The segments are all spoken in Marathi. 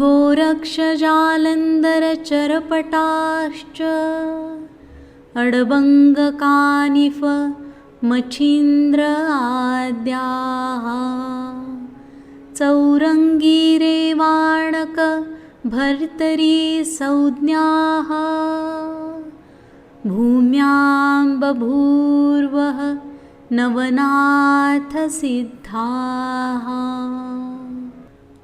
गोरक्षजालन्धरचरपटाश्च अडबङ्गकानिफ मच्छीन्द्र आद्याः चौरङ्गीरेवाणक भर्तरी संज्ञाः। भूम्यां बभूर्वः नवनाथसिद्धाः।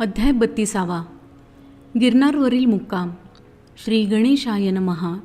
अध्याय बत्तीसावा। गिरनारवरील मुक्काम। श्री गणेशाय नमहा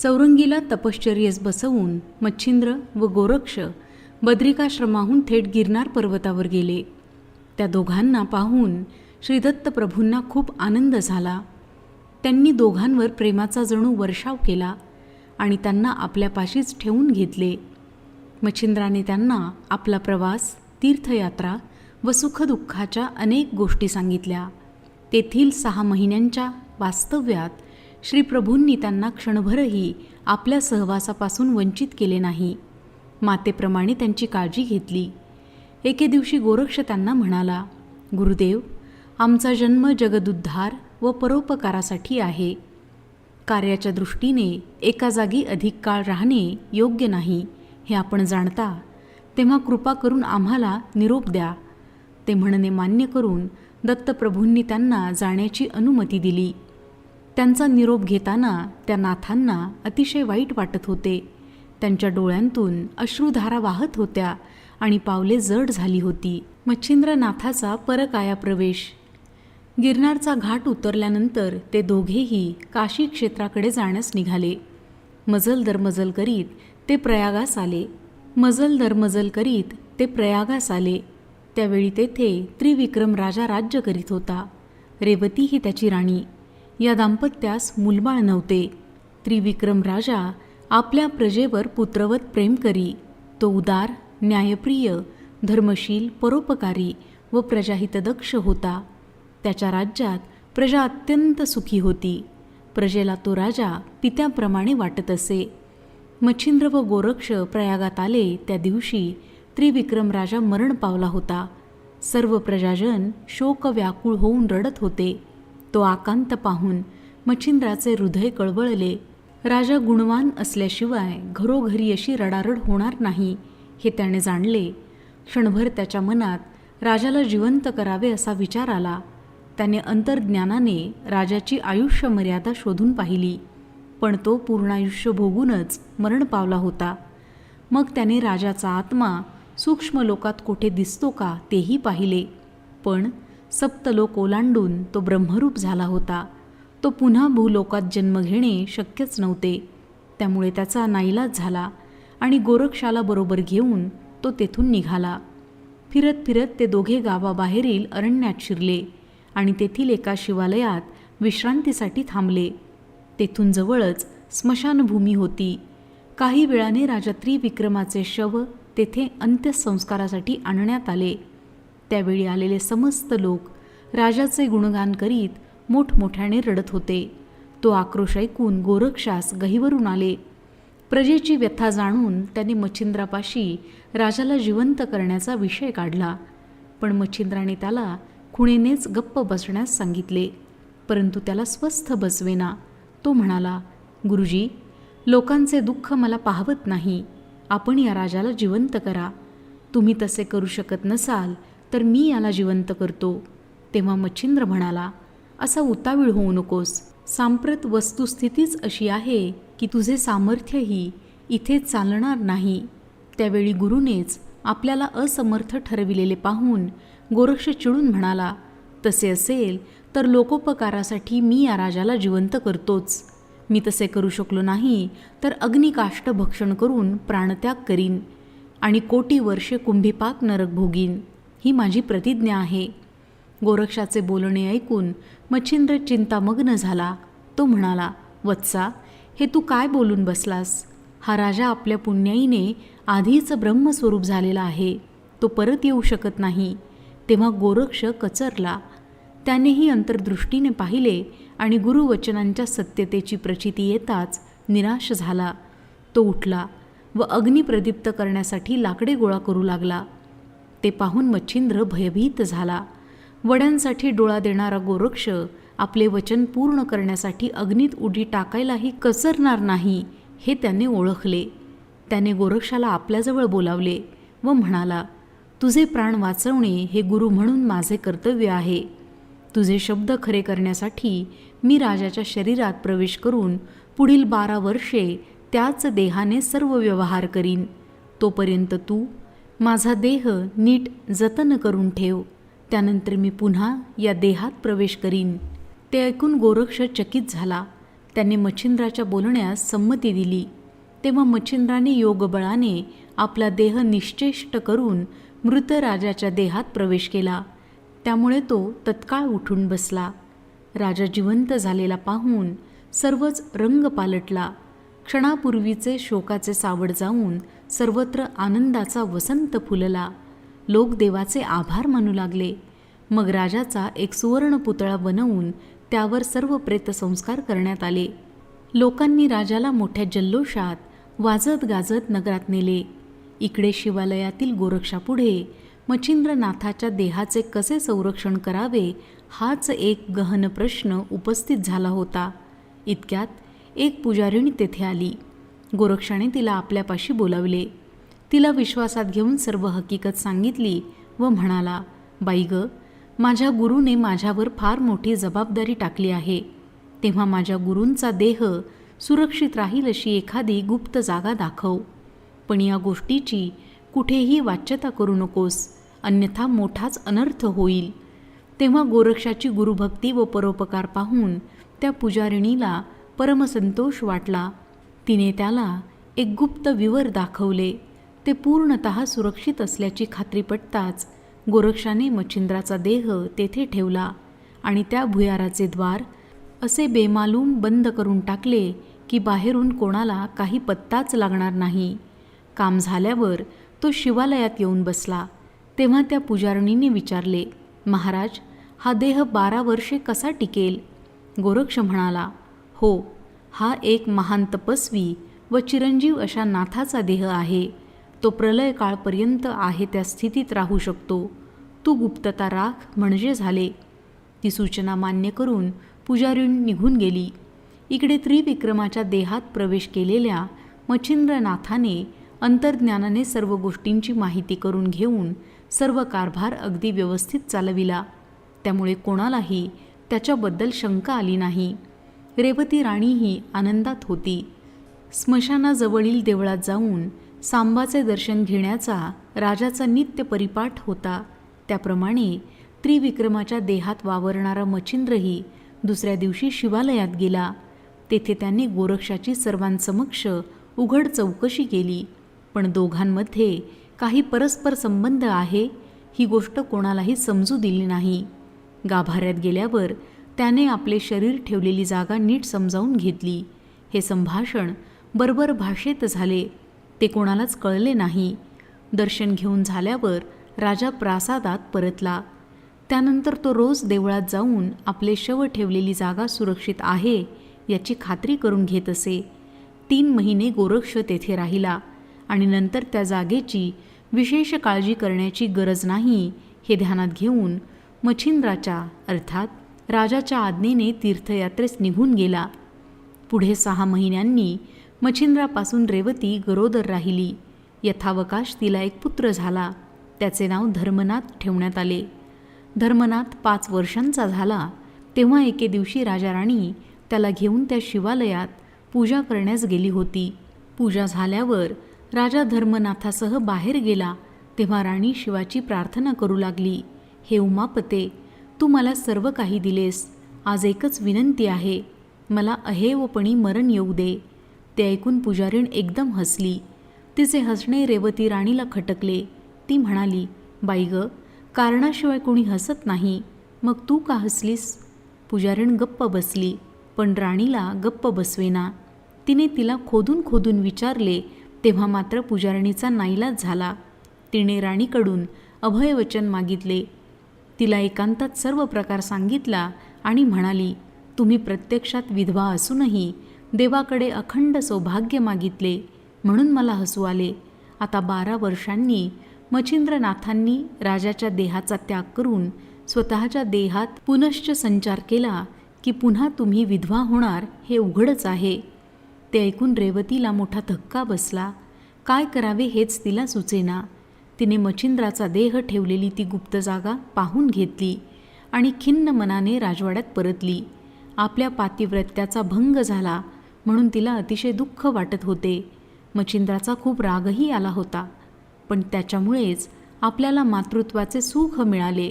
चौरंगीला तपश्चर्यस बसवून मच्छिंद्र व गोरक्ष बद्रिकाश्रमाहून थेट गिरनार पर्वतावर गेले. त्या दोघांना पाहून श्रीदत्त प्रभूंना खूप आनंद झाला. त्यांनी दोघांवर प्रेमाचा जणू वर्षाव केला आणि त्यांना आपल्यापाशीच ठेवून घेतले. मच्छिंद्राने त्यांना आपला प्रवास तीर्थयात्रा व सुखदुःखाच्या अनेक गोष्टी सांगितल्या. तेथील सहा महिन्यांच्या वास्तव्यात श्रीप्रभूंनी त्यांना क्षणभरही आपल्या सहवासापासून वंचित केले नाही. मातेप्रमाणे त्यांची काळजी घेतली. एके दिवशी गोरक्ष त्यांना म्हणाला गुरुदेव आमचा जन्म जगदुद्धार व परोपकारासाठी आहे. कार्याच्या दृष्टीने एका जागी अधिक काळ राहणे योग्य नाही हे आपण जाणता तेव्हा कृपा करून आम्हाला निरोप द्या. ते म्हणणे मान्य करून दत्तप्रभूंनी त्यांना जाण्याची अनुमती दिली. त्यांचा निरोप घेताना त्या नाथांना अतिशय वाईट वाटत होते. त्यांच्या डोळ्यांतून अश्रुधारा वाहत होत्या आणि पावले जड झाली होती. मच्छिंद्रनाथाचा परकाया प्रवेश गिरनारचा घाट उतरल्यानंतर ते दोघेही काशी क्षेत्राकडे जाण्यास निघाले. मजल दरमजल करीत ते प्रयागास आले. मजल दरमजल करीत ते प्रयागास आले. त्यावेळी तेथे त्रिविक्रम राजा राज्य करीत होता. रेवती ही त्याची राणी. या दाम्पत्यास मुलबाळ नव्हते. त्रिविक्रम राजा आपल्या प्रजेवर पुत्रवत प्रेम करी. तो उदार न्यायप्रिय धर्मशील परोपकारी व प्रजाहितदक्ष होता. त्याच्या राज्यात प्रजा अत्यंत सुखी होती. प्रजेला तो राजा पित्याप्रमाणे वाटत असे. मच्छिंद्र व गोरक्ष प्रयागात आले त्या दिवशी त्रिविक्रम राजा मरण पावला होता. सर्व प्रजाजन शोक व्याकुळ होऊन रडत होते. तो आकांत पाहून मच्छिंद्राचे हृदय कळवळले. राजा गुणवान असल्याशिवाय घरोघरी अशी रडारड होणार नाही हे त्याने जाणले. क्षणभर त्याच्या मनात राजाला जिवंत करावे असा विचार आला. त्याने अंतर्ज्ञानाने राजाची आयुष्य मर्यादा शोधून पाहिली. पण तो पूर्णायुष्य भोगूनच मरण पावला होता. मग त्याने राजाचा आत्मा सूक्ष्म लोकात कुठे दिसतो का तेही पाहिले. पण सप्तलोक ओलांडून तो ब्रह्मरूप झाला होता. तो पुन्हा भूलोकात जन्म घेणे शक्यच नव्हते. त्यामुळे त्याचा नाईलाज झाला आणि गोरक्षाला बरोबर घेऊन तो तेथून निघाला. फिरत फिरत ते दोघे गावाबाहेरील अरण्यात शिरले. आणि तेथील एका शिवालयात विश्रांतीसाठी थांबले. तेथून जवळच स्मशानभूमी होती. काही वेळाने राजा त्रिविक्रमाचे शव तेथे अंत्यसंस्कारासाठी आणण्यात आले. त्यावेळी आलेले समस्त लोक राजाचे गुणगान करीत मोठमोठ्याने रडत होते. तो आक्रोश ऐकून गोरक्षास गहिवरून आले. प्रजेची व्यथा जाणून त्याने मच्छिंद्रापाशी राजाला जिवंत करण्याचा विषय काढला. पण मच्छिंद्राने त्याला खुणेनेच गप्प बसण्यास सांगितले. परंतु त्याला स्वस्थ बसवेना. तो म्हणाला गुरुजी लोकांचे दुःख मला पाहवत नाही. आपण या राजाला जिवंत करा. तुम्ही तसे करू शकत नसाल तर मी याला जिवंत करतो. तेव्हा मच्छिंद्र म्हणाला असा उतावीळ होऊ नकोस. सांप्रत वस्तुस्थितीच अशी आहे की तुझे सामर्थ्यही इथे चालणार नाही. त्यावेळी गुरुनेच आपल्याला असमर्थ ठरविलेले पाहून गोरक्ष चिडून म्हणाला तसे असेल तर लोकोपकारासाठी मी या राजाला जिवंत करतोच. मी तसे करू शकलो नाही तर अग्निकाष्ट भक्षण करून प्राणत्याग करीन आणि कोटी वर्षे कुंभीपाक नरक भोगीन. ही माझी प्रतिज्ञा आहे. गोरक्षाचे बोलणे ऐकून मच्छिंद्र चिंतामग्न झाला. तो म्हणाला वत्सा हे तू काय बोलून बसलास? हा राजा आपल्या पुण्याईने आधीच ब्रह्मस्वरूप झालेला आहे. तो परत येऊ शकत नाही. तेव्हा गोरक्ष कचरला. त्यानेही अंतर्दृष्टीने पाहिले आणि गुरुवचनांच्या सत्यतेची प्रचिती येताच निराश झाला. तो उठला व अग्नी प्रदीप्त करण्यासाठी लाकडे गोळा करू लागला. ते पाहून मच्छिंद्र भयभीत झाला. वड्यांसाठी डोळा देणारा गोरक्ष आपले वचन पूर्ण करण्यासाठी अग्नीत उडी टाकायलाही कसरणार नाही हे त्याने ओळखले. त्याने गोरक्षाला आपल्याजवळ बोलावले व म्हणाला तुझे प्राण वाचवणे हे गुरु म्हणून माझे कर्तव्य आहे. तुझे शब्द खरे करण्यासाठी मी राजाच्या शरीरात प्रवेश करून पुढील बारा वर्षे त्याच देहाने सर्व व्यवहार करीन. तोपर्यंत तू माझा देह नीट जतन करून ठेव. त्यानंतर मी पुन्हा या देहात प्रवेश करीन. ते ऐकून गोरक्ष चकित झाला. त्याने मच्छिंद्राच्या बोलण्यास संमती दिली. तेव्हा मच्छिंद्राने योगबळाने आपला देह निश्चेष्ट करून मृत राजाच्या देहात प्रवेश केला. त्यामुळे तो तत्काळ उठून बसला. राजा जिवंत झालेला पाहून सर्वच रंग पालटला. क्षणापूर्वीचे शोकाचे सावड जाऊन सर्वत्र आनंदाचा वसंत फुलला. लोक देवाचे आभार मानू लागले. मग राजाचा एक सुवर्ण पुतळा बनवून त्यावर सर्व प्रेतसंस्कार करण्यात आले. लोकांनी राजाला मोठ्या जल्लोषात वाजत गाजत नगरात नेले. इकडे शिवालयातील गोरक्षापुढे मच्छिंद्रनाथाच्या देहाचे कसे संरक्षण करावे हाच एक गहन प्रश्न उपस्थित झाला होता. इतक्यात एक पुजारिणी तेथे आली. गोरक्षाने तिला आपल्यापाशी बोलावले. तिला विश्वासात घेऊन सर्व हकीकत सांगितली व म्हणाला बाई ग माझ्या गुरुने माझ्यावर फार मोठी जबाबदारी टाकली आहे. तेव्हा माझ्या गुरूंचा देह सुरक्षित राहील अशी एखादी गुप्त जागा दाखव. पण या गोष्टीची कुठेही वाच्यता करू नकोस. अन्यथा मोठाच अनर्थ होईल. तेव्हा गोरक्षाची गुरुभक्ती व परोपकार पाहून त्या पुजारिणीला परमसंतोष वाटला. तिने त्याला एक गुप्त विवर दाखवले. ते पूर्णत सुरक्षित असल्याची खात्री पटताच गोरक्षाने मच्छिंद्राचा देह तेथे ठेवला आणि त्या भुयाराचे द्वार असे बेमालूम बंद करून टाकले की बाहेरून कोणाला काही पत्ताच लागणार नाही. काम झाल्यावर तो शिवालयात येऊन बसला. तेव्हा त्या पुजारणीने विचारले महाराज हा देह बारा वर्षे कसा टिकेल? गोरक्ष म्हणाला हो हा एक महान तपस्वी व चिरंजीव अशा नाथाचा देह आहे. तो प्रलय काळपर्यंत आहे त्या स्थितीत राहू शकतो. तू गुप्तता राख म्हणजे झाले. ती सूचना मान्य करून पुजारीण निघून गेली. इकडे त्रिविक्रमाच्या देहात प्रवेश केलेल्या मच्छिंद्रनाथाने अंतर्ज्ञानाने सर्व गोष्टींची माहिती करून घेऊन सर्व कारभार अगदी व्यवस्थित चालविला. त्यामुळे कोणालाही त्याच्याबद्दल शंका आली नाही. रेवती राणीही आनंदात होती. स्मशानाजवळील देवळात जाऊन सांबाचे दर्शन घेण्याचा राजाचा नित्य परिपाठ होता. त्याप्रमाणे त्रिविक्रमाच्या देहात वावरणारा मच्छिंद्रही दुसऱ्या दिवशी शिवालयात गेला. तेथे त्यांनी गोरक्षाची सर्वांसमक्ष उघड चौकशी केली. पण दोघांमध्ये काही परस्पर संबंध आहे ही गोष्ट कोणालाही समजू दिली नाही. गाभाऱ्यात गेल्यावर त्याने आपले शरीर ठेवलेली जागा नीट समजावून घेतली. हे संभाषण बरोबर भाषेत झाले. ते कोणालाच कळले नाही. दर्शन घेऊन झाल्यावर राजा प्रासादात परतला. त्यानंतर तो रोज देवळात जाऊन आपले शव ठेवलेली जागा सुरक्षित आहे याची खात्री करून घेत असे. तीन महिने गोरक्ष तेथे राहिला. आणि नंतर त्या जागेची विशेष काळजी करण्याची गरज नाही हे ध्यानात घेऊन मच्छिंद्राच्या अर्थात राजाच्या आज्ञेने तीर्थयात्रेस निघून गेला. पुढे सहा महिन्यांनी मच्छिंद्रापासून रेवती गरोदर राहिली. यथावकाश तिला एक पुत्र झाला. त्याचे नाव धर्मनाथ ठेवण्यात आले. धर्मनाथ पाच वर्षांचा झाला. तेव्हा एके दिवशी राजा राणी त्याला घेऊन त्या शिवालयात पूजा करण्यास गेली होती. पूजा झाल्यावर राजा धर्मनाथासह बाहेर गेला तेव्हा राणी शिवाची प्रार्थना करू लागली हे उमापते तू मला सर्व काही दिलेस आज एकच विनंती आहे मला अहेवपणी मरण येऊ दे. ते ऐकून पुजारीण एकदम हसली. तिचे हसणे रेवती राणीला खटकले. ती म्हणाली बाई ग कारणाशिवाय कोणी हसत नाही मग तू का हसलीस? पुजारीण गप्प बसली पण राणीला गप्प बसवेना. तिने तिला खोदून खोदून विचारले तेव्हा मात्र पुजारणीचा नाईलाज झाला. तिने राणीकडून अभयवचन मागितले. तिला एकांतात सर्व प्रकार सांगितला आणि म्हणाली तुम्ही प्रत्यक्षात विधवा असूनही देवाकडे अखंड सौभाग्य मागितले म्हणून मला हसू आले. आता बारा वर्षांनी मच्छिंद्रनाथांनी राजाच्या देहाचा त्याग करून स्वतःच्या देहात पुनश्च संचार केला की पुन्हा तुम्ही विधवा होणार हे उघडच आहे. ते ऐकून रेवतीला मोठा धक्का बसला. काय करावे हेच तिला सुचेना. तिने मच्छिंद्राचा देह ठेवलेली ती गुप्त जागा पाहून घेतली आणि खिन्न मनाने राजवाड्यात परतली. आपल्या पातिव्रत्याचा भंग झाला म्हणून तिला अतिशय दुःख वाटत होते. मच्छिंद्राचा खूप रागही आला होता. पण त्याच्यामुळेच आपल्याला मातृत्वाचे सुख मिळाले.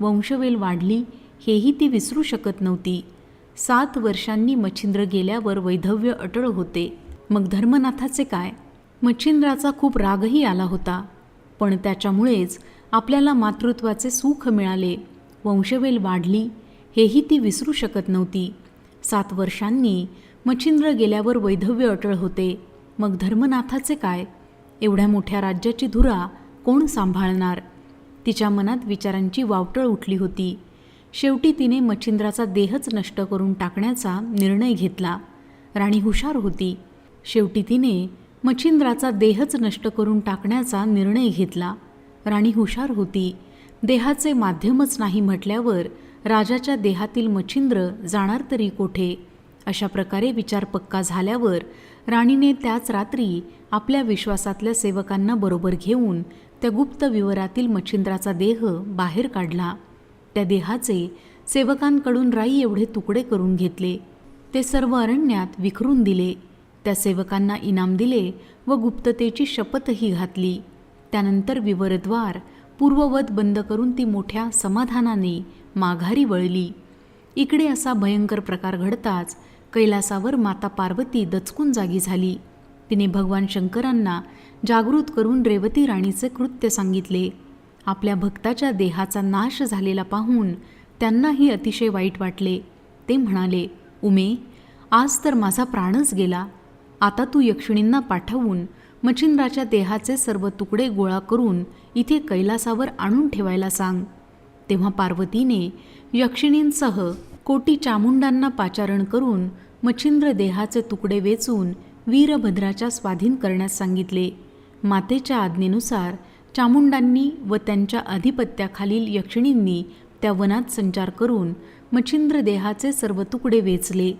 वंशवेल वाढली हेही ती विसरू शकत नव्हती. सात वर्षांनी मच्छिंद्र गेल्यावर वैधव्य अटळ होते. मग धर्मनाथाचे काय? मच्छिंद्राचा खूप रागही आला होता. पण त्याच्यामुळेच आपल्याला मातृत्वाचे सुख मिळाले. वंशवेल वाढली हेही ती विसरू शकत नव्हती. सात वर्षांनी मच्छिंद्र गेल्यावर वैधव्य अटळ होते. मग धर्मनाथाचे काय? एवढ्या मोठ्या राज्याची धुरा कोण सांभाळणार? तिच्या मनात विचारांची वावटळ उठली होती. शेवटी तिने मच्छिंद्राचा देहच नष्ट करून टाकण्याचा निर्णय घेतला. राणी हुशार होती. शेवटी तिने मच्छिंद्राचा देहच नष्ट करून टाकण्याचा निर्णय घेतला. राणी हुशार होती. देहाचे माध्यमच नाही म्हटल्यावर राजाच्या देहातील मच्छिंद्र जाणार तरी कोठे? अशा प्रकारे विचार पक्का झाल्यावर राणीने त्याच रात्री आपल्या विश्वासातल्या सेवकांना बरोबर घेऊन त्या गुप्त विवरातील मच्छिंद्राचा देह बाहेर काढला. त्या देहाचे सेवकांकडून राई एवढे तुकडे करून घेतले. ते सर्व अरण्यात विखरून दिले. त्या सेवकांना इनाम दिले व गुप्ततेची शपथही घातली. त्यानंतर विवरद्वार पूर्ववत बंद करून ती मोठ्या समाधानाने माघारी वळली. इकडे असा भयंकर प्रकार घडताच कैलासावर माता पार्वती दचकून जागी झाली. तिने भगवान शंकरांना जागृत करून रेवती राणीचे कृत्य सांगितले. आपल्या भक्ताच्या देहाचा नाश झालेला पाहून त्यांनाही अतिशय वाईट वाटले. ते म्हणाले उमे आज तर माझा प्राणच गेला. आता तू यक्षिणींना पाठवून मच्छिंद्राच्या देहाचे सर्व तुकडे गोळा करून इथे कैलासावर आणून ठेवायला सांग. तेव्हा पार्वतीने यक्षिणींसह कोटी चामुंडांना पाचारण करून मच्छिंद्र देहाचे तुकडे वेचून वीरभद्राच्या स्वाधीन करण्यास सांगितले. मातेच्या आज्ञेनुसार चामुंडांनी व त्यांच्या अधिपत्याखालील यक्षिणींनी त्या वनात संचार करून मच्छिंद्र देहाचे सर्व तुकडे वेचले.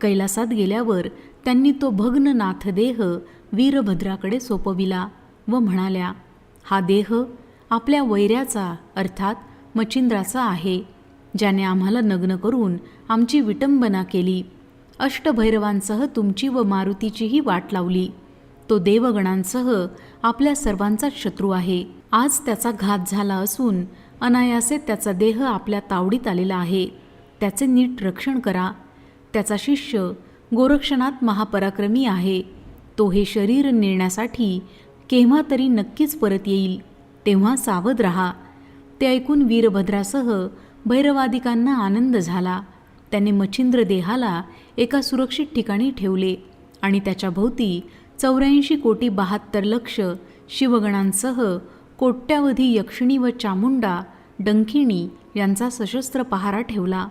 कैलासात गेल्यावर त्यांनी तो भग्न नाथदेह वीरभद्राकडे सोपविला व म्हणाल्या हा देह आपल्या वैऱ्याचा अर्थात मच्छिंद्राचा आहे ज्याने आम्हाला नग्न करून आमची विटंबना केली. अष्टभैरवांसह तुमची व मारुतीचीही वाट लावली. तो देवगणांसह आपल्या सर्वांचाच शत्रू आहे. आज त्याचा घात झाला असून अनायासे त्याचा देह आपल्या तावडीत आलेला आहे. त्याचे नीट रक्षण करा. त्याचा शिष्य गोरक्षनाथ महापराक्रमी आहे. तो हे शरीर नेण्यासाठी केव्हा तरी नक्कीच परत येईल. तेव्हा सावध रहा. ते ऐकून वीरभद्रासह भैरवादिकांना आनंद झाला. त्याने मच्छिंद्र देहाला एका सुरक्षित ठिकाणी ठेवले आणि त्याच्या भोवती चौऱ्याऐंशी कोटी बहात्तर लक्ष शिवगणांसह कोट्यावधी यक्षिणी व चामुंडा डंखिणी यांचा सशस्त्र पहारा ठेवला.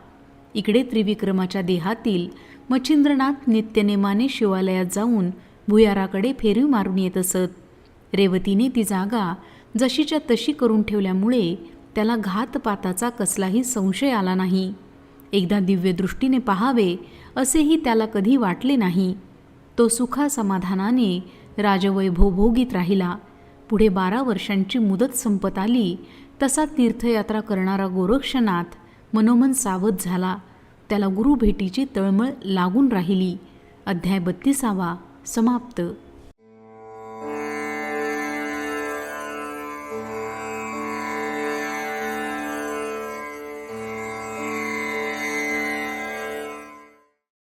इकडे त्रिविक्रमाच्या देहातील मच्छिंद्रनाथ नित्यनेमाने शिवालयात जाऊन भुयाराकडे फेरी मारून येत असत. रेवतीने ती जागा जशीच्या तशी करून ठेवल्यामुळे त्याला घातपाताचा कसलाही संशय आला नाही. एकदा दिव्यदृष्टीने पाहावे असेही त्याला कधी वाटले नाही. तो सुखासमाधानाने राजवैभव भोगीत राहिला. पुढे बारा वर्षांची मुदत संपत आली. तसा तीर्थयात्रा करणारा गोरक्षनाथ मनोमन सावध झाला. त्याला गुरुभेटीची तळमळ लागून राहिली. अध्याय बत्तीसावा समाप्त.